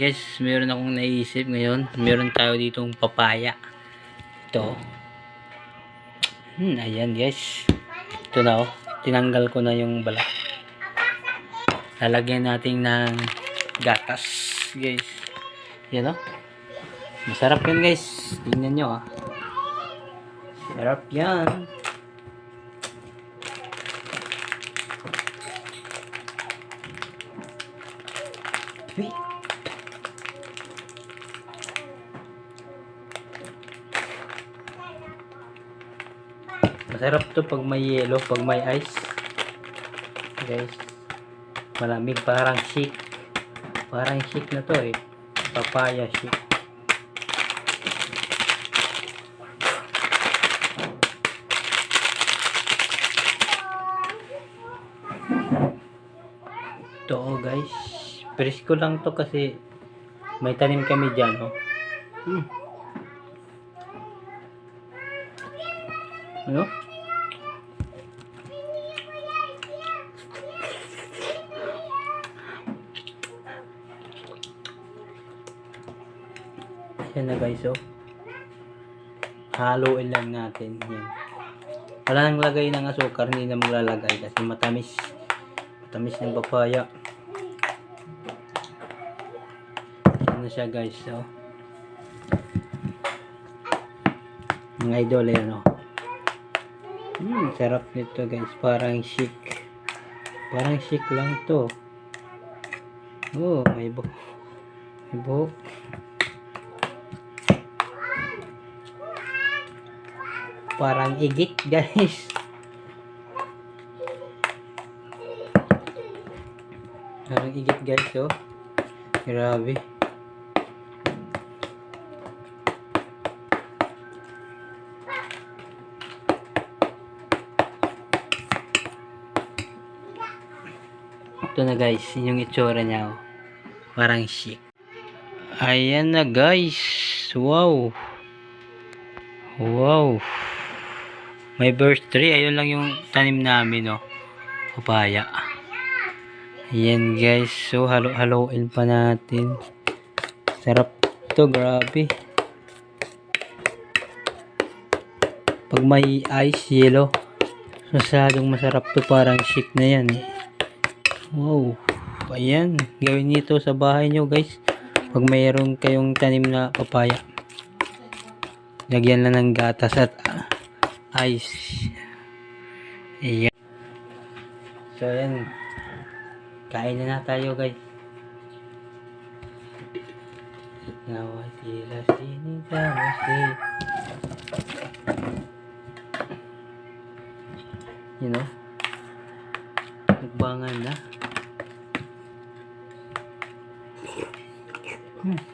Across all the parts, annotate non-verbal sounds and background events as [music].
guys, meron akong naisip ngayon. Meron tayo ditong papaya. Ito. Hmm, ayan guys. Ito na oh. Tinanggal ko na yung balat. Lalagyan natin ng gatas, guys. Yan oh. Masarap yan guys. Tingnan nyo ah. Sarap yan. Uy. Masarap to pag may yelo, pag may ice. Guys. Malamig parang shake. Parang shake na to eh. Papaya shake. Ito oh guys. Presko lang to kasi may tanim kami dyan oh. Hmm. Ano? Yan na guys oh. Haluin lang natin. Yan. Wala nang lagay ng asukar, hindi na maglalagay kasi matamis. Matamis ng papaya. Yan na siya guys oh. Mga idol yan oh. Hmm, sarap nito guys. Parang chic. Parang chic lang to. Oh, may buhok. May buhok. Parang igit guys. Parang igit guys oh. Grabe. Ito na guys, yung itsura niya oh. Parang chic. Ayan na guys. Wow. Wow. May burst tree. Ayun lang yung tanim namin oh. Papaya. Ayan guys. So halo-haloin pa natin. Sarap to, grabe. Pag may ice yellow, masyadong masarap to. Parang chic na yan eh. Wow. Ayan. Gawin nito sa bahay nyo guys. Pag mayroon kayong tanim na papaya. Lagyan lang ng gatas at ice. Ayan. So ayan. Kain na na tayo guys. Nawa sila sinigawasi. You know? Nagbangan na. Hmm.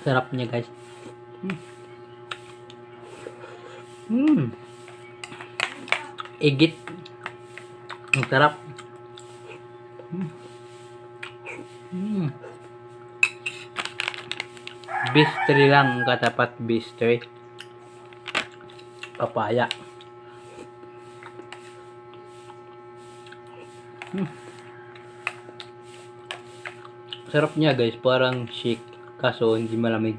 Sarap niya guys. Hmm. Hmm. Sarap. Hmm. Hmm. Bistri lang katapat bistri. Papaya. Hmm. Sarap niya guys, parang shake kaso hindi malamig.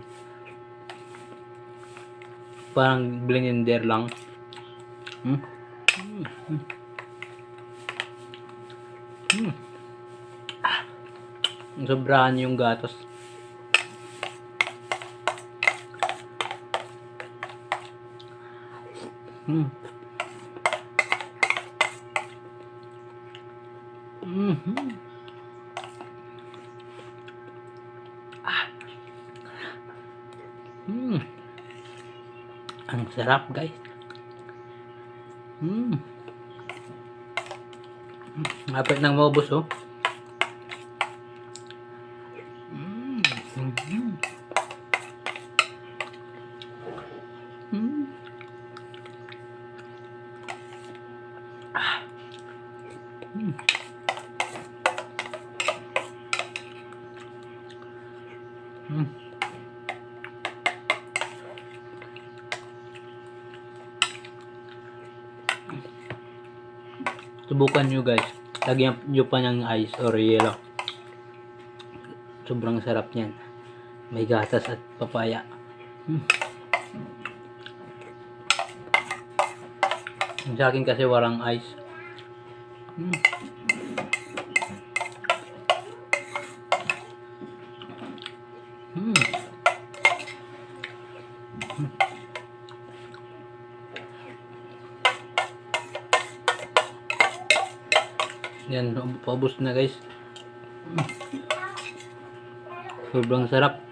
Parang blender lang. Hmm. Hmm. Hmm. Ah. Sobrahan yung gatas. Hmm. Mhm. Ah. Ang sarap, guys. Hmm. Lapit ng maubos, oh. Hmm. Mhm. Hmm. Ah. Hmm. Hmm. Subukan nyo guys. Lagyan nyo pa ng ice or yellow. Sobrang sarap niyan. May gatas at papaya. Hmm. Sa akin kasi walang ice. Hmm. Yan, paubos na guys. Sobrang sarap.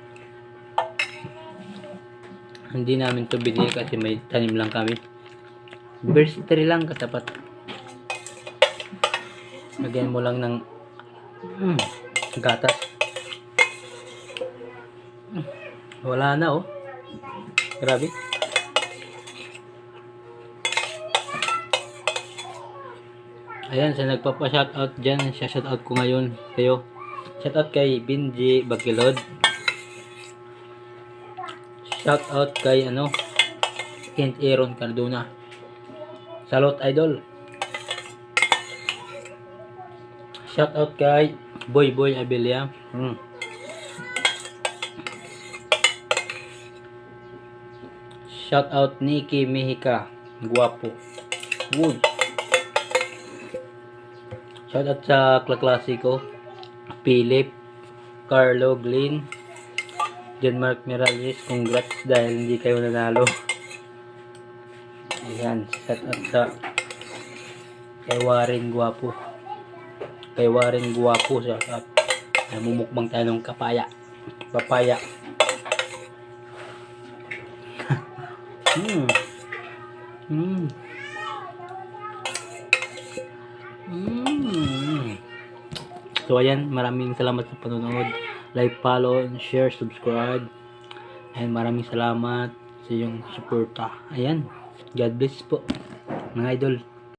Hindi namin to binili kasi may tanim lang kami. Versity lang katapat. Lagyan mo lang ng mm, gatas. Wala na oh. Grabe. Ayan, sa nagpapa-shoutout dyan, siya-shoutout ko ngayon kayo. Shoutout kay Binji Bagilod. Shoutout kay ano, Kent Aaron Cardona. Salot Idol. Shoutout kay Boy Boy Abelia. Hmm. Shoutout Nikki Mejika. Guwapo. Wood. Shoutout sa klasiko. Philip, Carlo, Glynn, John Mark Miralles. Congrats dahil hindi kayo nanalo. Ayan, shoutout sa kay Warren Guwapo. Kay Warren Guwapo, shoutout. Namumukbang tayo ng kapaya. Papaya. [laughs] Hmm. Mm. So ayan, maraming salamat sa panonood. Like, follow, and share, subscribe. And maraming salamat sa iyong suporta. Ayan. God bless po. Mga idol.